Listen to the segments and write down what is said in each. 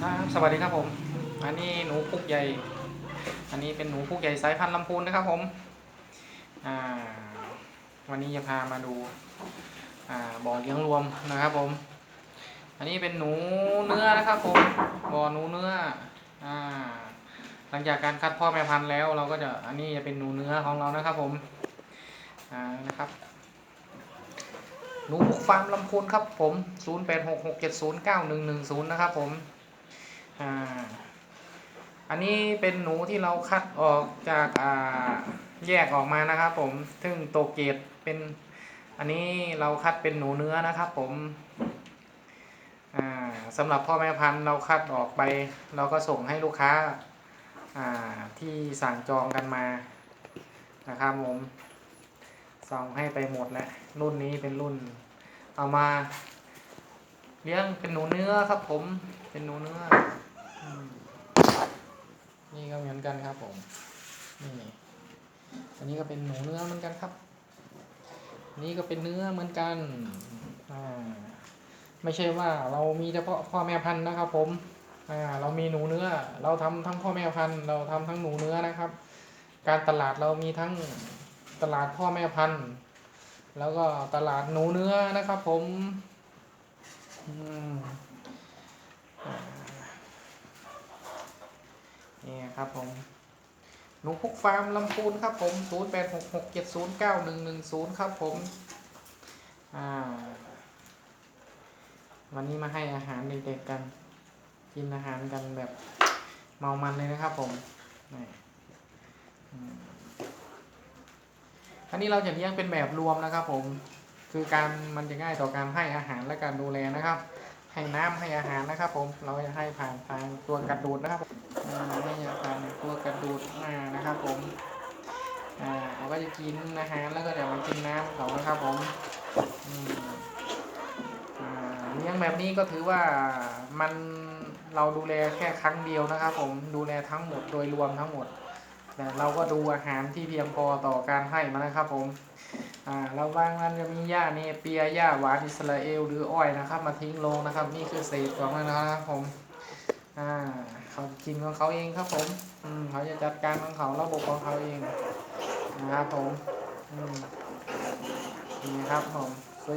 ครับสวัสดีครับผม อันนี้หนูพุกใหญ่ อันนี้เป็นหนูพุกใหญ่สายพันธุ์ลำพูนนะครับผม อ่า วันนี้จะพามาดู อ่า บ่อเลี้ยงรวมนะครับผม อันนี้เป็นหนูเนื้อนะครับผม บ่อหนูเนื้อ อ่า หลังจากการคัดพ่อแม่พันธุ์แล้ว เราก็จะ อันนี้จะเป็นหนูเนื้อของเรานะครับผม อ่า นะครับหนูพุกฟาร์มลำพูนครับผม 0866709110 นะครับผม อ่าอันนี้เป็นหนูที่เราคัดออกจากอ่าแยกออกมานะครับ ผมซึ่งโตเกตเป็น อันนี้เราคัดเป็นหนูเนื้อนะครับ ผมอ่าสำหรับพ่อแม่พันธุ์เราคัดออกไป เราก็ส่งให้ลูกค้าอ่าที่สั่งจองกันมานะครับผมส่งให้ไปหมดแล้วรุ่นนี้เป็นรุ่น เอามา เลี้ยงเป็นหนูเนื้อครับผมเป็นหนูเนื้อ นี่ก็เหมือนกันครับผมนี่อันนี้ก็เป็นหนูเนื้อเหมือนกันครับ นี่ก็เป็นเนื้อเหมือนกันอ่าไม่ใช่ว่าเรามีเฉพาะพ่อแม่พันธุ์นะครับ ผมอ่าเรามีหนูเนื้อ เราทำทั้งพ่อแม่พันธุ์เราทำทั้งหนูเนื้อนะครับ การตลาดเรามีทั้งตลาดพ่อแม่พันธุ์แล้วก็ตลาดหนูเนื้อนะครับ ผม อืมอ่า ครับผมหนูพุกฟาร์มลำพูนครับผม0866709110 ครับผมอ่าวันนี้มาให้อาหารเด็กๆกัน กินอาหารกันแบบเมามันเลยนะครับผมนี่อืมอันนี้เราจะเลี้ยงเป็นแบบรวมนะครับผม คือการมันจะง่ายต่อการให้อาหารและการดูแลนะครับ ให้น้ำให้อาหารนะครับ ผมเราจะให้ผ่านทางตัวกระดูดนะครับอ่าให้ผ่านตัวกระดูดมานะครับ ผมเขาก็จะกินอาหารแล้วก็เดี๋ยวมากินน้ำเขานะครับผมเลี้ยงแบบนี้ก็ถือว่ามันเราดูแลแค่ครั้งเดียวนะครับ ผมดูแลทั้งหมดโดยรวมทั้งหมดแต่เราก็ดูอาหารที่เพียงพอต่อการให้มันนะครับ ผม อ่าเราบางมันจะมีหญ้าเนเปียหญ้าหวานอิสราเอลหรืออ้อยนะครับ มาทิ้งลงนะครับ นี่คือเศษของมันนะครับผมอ่าเขากินของเขาเองครับผมอืมเขาจะจัดการของเขาระบบของเขาเองนะครับผมอืมนี่ครับผม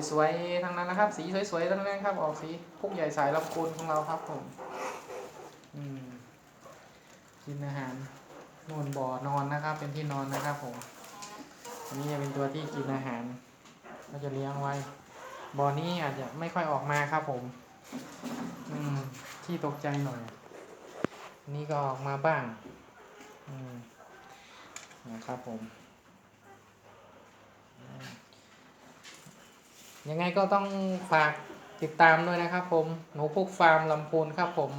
สวยๆทั้งนั้นนะครับ สีสวยๆทั้งนั้นครับ ออกสีพวกใหญ่สายลำพูนของเราครับผมอืมกินอาหารนู่นบ่อนอนนะครับ เป็นที่นอนนะครับผม อันนี้จะเป็นตัวที่กินอาหาร ก็จะเลี้ยงไว้บ่อนี้อาจจะไม่ค่อยออกมาครับผม อืม ที่ตกใจหน่อยนนี้ก็ออกมาบ้าง อืมนะครับผมอืมยังไงก็ต้องฝากติดตามด้วยนะครับผม หนูพุกฟาร์มลำพูนครับผม